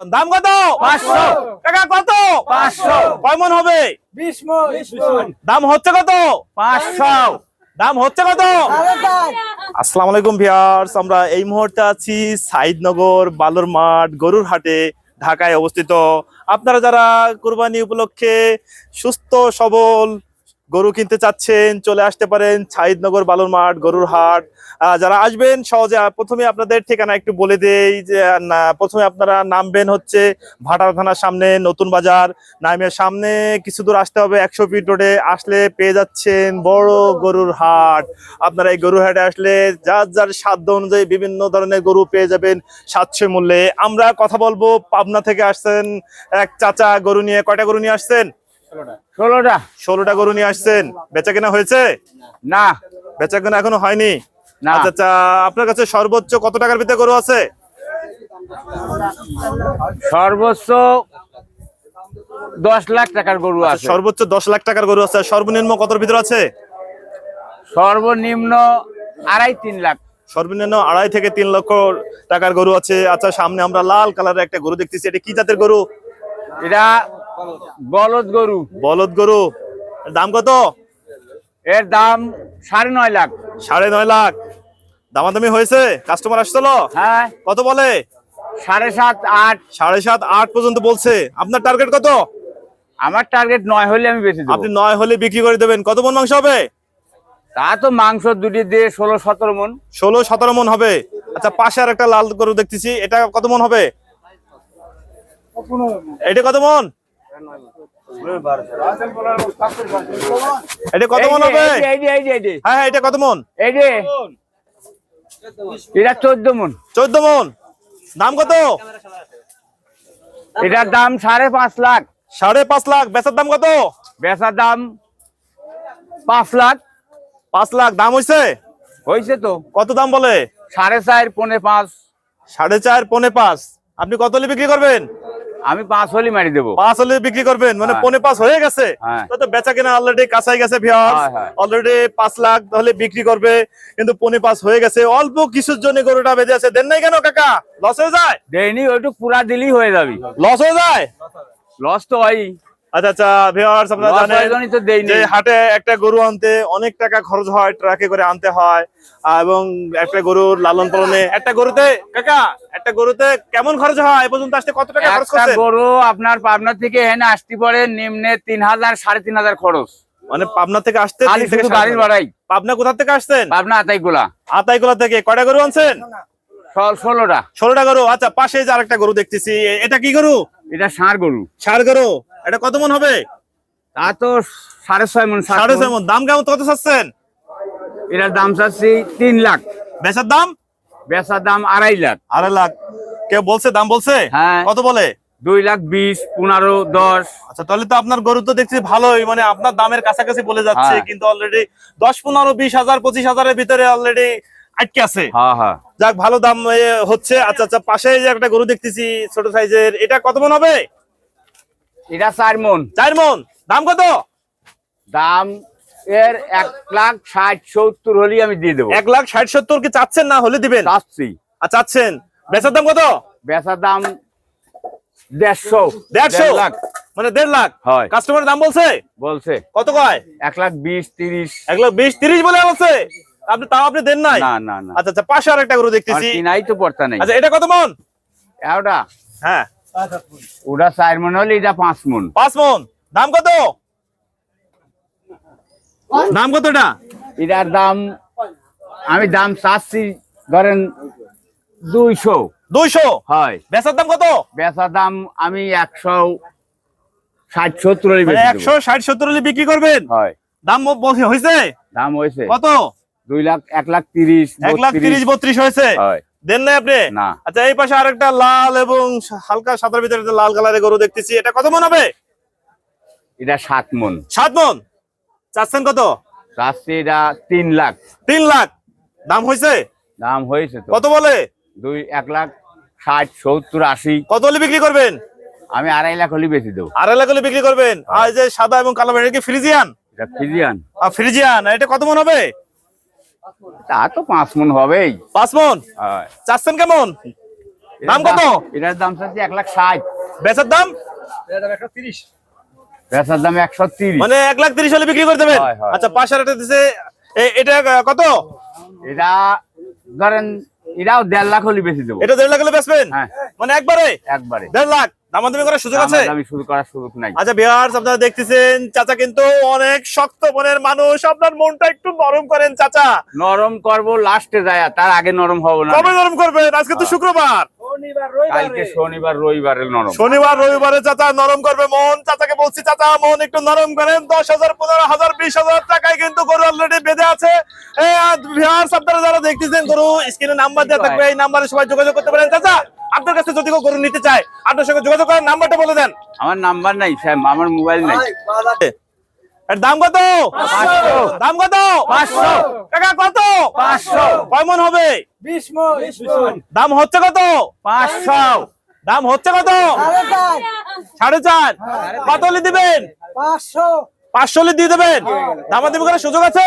দাম কত? পাঁচশো। কাকা কত? পাঁচশো। কয় মন হবে? দাম হচ্ছে কত? পাঁচশো। দাম হচ্ছে কত? আসসালামু আলাইকুম ভিউয়ার্স আমরা এই মুহূর্তে আছি সাইদনগর বালুর মাঠ গরুর হাটে ঢাকায় অবস্থিত। আপনারা যারা কুরবানি উপলক্ষে সুস্থ সবল গরু কিনতে চাচ্ছেন, চলে আসতে পারেন সাইদনগর বালুর মাঠ গরুর হাট। যারা আসবেন, সহজে প্রথমে আপনাদের ঠিকানা একটু বলে দেই যে প্রথমে আপনারা নামবেন হচ্ছে ভাটার থানার সামনে, নতুন বাজার, নামের সামনে কিছু দূর আসতে হবে, একশো ফিট রোডে আসলে পেয়ে যাচ্ছেন বড় গরুর হাট। আপনারা এই গরুর হাটে আসলে যার যার সাধ্য অনুযায়ী বিভিন্ন ধরনের গরু পেয়ে যাবেন সাতশো মূল্যে। আমরা কথা বলব, পাবনা থেকে আসছেন এক চাচা গরু নিয়ে, কয়টা গরু নিয়ে আসছেন? ষোলোটা। ষোলোটা। গরু নিয়ে আসছেন। বেচা কেনা হয়েছে? না। বেচা কেনা এখনও হয়নি? আচ্ছা আচ্ছা আপনার কাছে সর্বোচ্চ কত টাকার ভিতরে গরু আছে? সর্বোচ্চ দশ লাখ টাকার গরু আছে। সর্বোচ্চ দশ লাখ টাকার গরু আছে। সর্বনিম্ন কতর ভিতর আছে? সর্বনিম্ন আড়াই তিন লাখ। সর্বনিম্ন আড়াই থেকে তিন লক্ষ টাকার গরু আছে। আচ্ছা সামনে আমরা লাল কালারের একটা গরু দেখতেছি। এটা কি জাতের গরু? এটা বলদ গরু। বলদ গরু। দাম কত? এর দাম সাড়ে নয় লাখ। সাড়ে নয় লাখ। দামাদামি হয়েছে? কাস্টমার আসছিল? হ্যাঁ। কত বলে? সাড়ে সাত আট। সাড়ে সাত আট পর্যন্ত বলছে। আপনার টার্গেট কত? আমার টার্গেট নয় হলে আমি বেশি আপনি নয় হলে বিক্রি করে দেবেন। কত মন মাংস হবে? তা তো মাংস দুটি দিয়ে ষোলো সতেরো মন। ষোলো সতেরো মন হবে। আচ্ছা পাশে আর একটা লাল গরু দেখতেছি। এটা কত মন হবে? এটা কত মন? এটা কত মন হবে? এই যে, এই যে, এই যে, এই যে, হ্যাঁ হ্যাঁ এটা কত মন? এটা চোদ্দ মন। চোদ্দ মন। দাম কত? এটার দাম সাড়ে পাঁচ লাখ। সাড়ে পাঁচ লাখ। বেচার দাম কত? বেচার দাম পাঁচ লাখ। পাঁচ লাখ। দাম হয়েছে হয়েছে তো। কত দাম বলে? সাড়ে চার পনে পাঁচ। সাড়ে চার পনে পাঁচ। আপনি কত হলে বিক্রি করবেন? আমি পাঁচ হলি মারি দেবো। পাঁচ হলি বিক্রি করবেন? মানে হ্যাঁ। পনে পাঁচ হয়ে গেছে? হ্যাঁ। তো বেচা কেনা অলরেডি কাঁচাই গেছে। অলরেডি পাঁচ লাখ তাহলে বিক্রি করবে কিন্তু পনে পাঁচ হয়ে গেছে। অল্প কিছুর জন্য গরুটা বেঁধে আছে। দেন নাই কেন কাকা? লস হয়ে যায়? দেয়নি ওইটুক পুরা দিলেই হয়ে যাবি। লস হয়ে যায়? লস তো হয় আচ্ছা আচ্ছা ভিউয়ার্স আপনারা জানেন যে হাটে একটা গরু আনতে অনেক টাকা খরচ হয় ট্রাকে করে আনতে হয় এবং একটা গরুর লালন পালনে একটা গরুতে কাকা একটা গরুতে কেমন খরচ হয়? পর্যন্ত আসতে কত টাকা খরচ করছেন? গরু আপনার পাবনা থেকে এখানে আসতে পারে নিম্নে তিন হাজার সাড়ে তিন হাজার খরচ। মানে পাবনা থেকে আসতে। ভাড়াই। পাবনা কোথা থেকে আসছেন? পাবনা আতাই গোলা আতাইগুলা থেকে। কয়টা গরু আনছেন? ষোলোটা। ষোলোটা গরু। আচ্ছা পাশে যে আরেকটা গরু দেখতেছি এটা কি গরু? এটা ষাঁড় গরু। ষাড় গরু। এটা কত মন হবে? তা তো সাড়ে ছয় মন সাড়ে ছয় মন। দাম কেমন কত চাচ্ছেন? এটার দাম চাচ্ছি তিন লাখ। বেচার দাম? বেচার দাম আড়াই লাখ। আড়াই লাখ। কেউ বলছে দাম বলছে? হ্যাঁ। কত বলে? দুই লাখ বিশ পনেরো দশ। আচ্ছা তাহলে তো আপনার গরু তো দেখছি ভালোই মানে আপনার দামের কাছাকাছি বলে যাচ্ছে হ্যাঁ। কিন্তু অলরেডি দশ পনেরো বিশ হাজার পঁচিশ হাজারের ভিতরে অলরেডি আটকে আছে। হ্যাঁ হ্যাঁ। যাক ভালো দাম হচ্ছে। আচ্ছা আচ্ছা পাশে যে একটা গরু দেখতেছি ছোট সাইজের এটা কত মন হবে? এটা চার মন। চার মন। দাম কত? দাম এর এক লাখ ষাট সত্তর হলেই আমি দিয়ে দেবো। এক লাখ ষাট সত্তর কি চাচ্ছেন না হলে দিবেন? চাচ্ছি। আর চাচ্ছেন? বেচার দাম কত? বেচার দাম দেড়শো। দেড়শো? লাখ। মানে দেড় লাখ? হয়। কাস্টমার দাম বলছে? বলছে। কত কয়? এক লাখ বিশ তিরিশ। এক লাখ বিশ তিরিশ বলে বলছে? আপনি তাও আপনি দেন নাই? না না না। আচ্ছা আচ্ছা পাশে আর একটা গরু দেখতেছি। কিনাই তো পড়তা নেই। আচ্ছা এটা কত মন? ওটা হ্যাঁ। ওটা চার মন হলে এটা পাঁচ মন। পাঁচ মন। দাম কত? দাম কত এটা? এটার দাম আমি দাম চাচ্ছি ধরেন দুইশো। দুইশো? হয়। বেচার দাম কত? বেচার দাম আমি একশো ষাট সত্তর। একশো ষাট সত্তর হলে বিক্রি করবেন? হয়। দাম হয়েছে? দাম হয়েছে। কত? দুই লাখ এক লাখ তিরিশ এক লাখ তিরিশ বত্রিশ হয়েছে। হয়। দেন নাই আপনি? না। আচ্ছা এই পাশে আরেকটা লাল এবং হালকা সাদার ভিতরে লাল কালারের গরু দেখতেছি এটা কত মন হবে? এটা সাত মন। সাত মন? চাচ্ছেন কত? চাচ্ছি এটা তিন লাখ। তিন লাখ। দাম হয়েছে? দাম হয়েছে কত বলে? দুই এক লাখ ষাট সত্তর আশি। কত হলে বিক্রি করবেন? আমি আড়াই লাখ হলে বেশি দেবো। আড়াই লাখ হলে বিক্রি করবেন। আর যে সাদা এবং কালো এটা কি ফ্রিজিয়ান আর ফ্রিজিয়ান এটা কত মন হবে? তা তো পাঁচ মন হবেই। পাঁচ মন? চাচ্ছেন কেমন? দাম কত? এটার দাম চাচ্ছি এক লাখ ষাট। বেচার দাম? বেচার দাম একশো তিরিশ। মানে এক লাখ তিরিশ হলে বিক্রি করে দেবেন। আচ্ছা পাঁচ হাজার দিছে। এটা কত? এটা ধরেন এটাও দেড় লাখ হলে বেশি দেবো। এটা দেড় লাখ হলে বেচবেন? হ্যাঁ। মানে একবারে? একবারে। দেড় লাখ? দামাদামি করার সুযোগ আছে? শুরু করার সুযোগ নাই। আচ্ছা বিহার আপনারা দেখতেছেন চাচা কিন্তু অনেক শক্ত মনের মানুষ। আপনার মনটা একটু নরম করেন চাচা। নরম করব লাস্টে যায় তার আগে নরম হব না। কবে নরম করবেন? আজকে তো শুক্রবার। কালকে শনিবার রবিবারে নরম। শনিবার রবিবারে চাচা নরম করবে মন। চাচাকে বলছি চাচা মন একটু নরম করেন। দশ হাজার পনেরো হাজার বিশ হাজার টাকায় কিন্তু গরু অলরেডি বেঁধে আছে। আপনারা যারা দেখতেছেন গরু স্ক্রিনে নাম্বার দেওয়া থাকবে এই নাম্বারে সবাই যোগাযোগ করতে পারেন। চাচা আপনার কাছে যদি কেউ গরু নিতে চায় আপনার সঙ্গে যোগাযোগ করার নাম্বারটা বলে দেন। আমার নাম্বার নাই স্যাম আমার মোবাইল নাই। এর দাম কত? দাম কত? পাঁচশো। টাকা কত? পাঁচশো। কয় মন। হবে দাম হচ্ছে কত? পাঁচশো। দাম হচ্ছে কত? সাড়ে চার। কত হলে দিবেন? পাঁচশো। পাঁচশো দিয়ে দেবেন। দামাদামি করার সুযোগ আছে?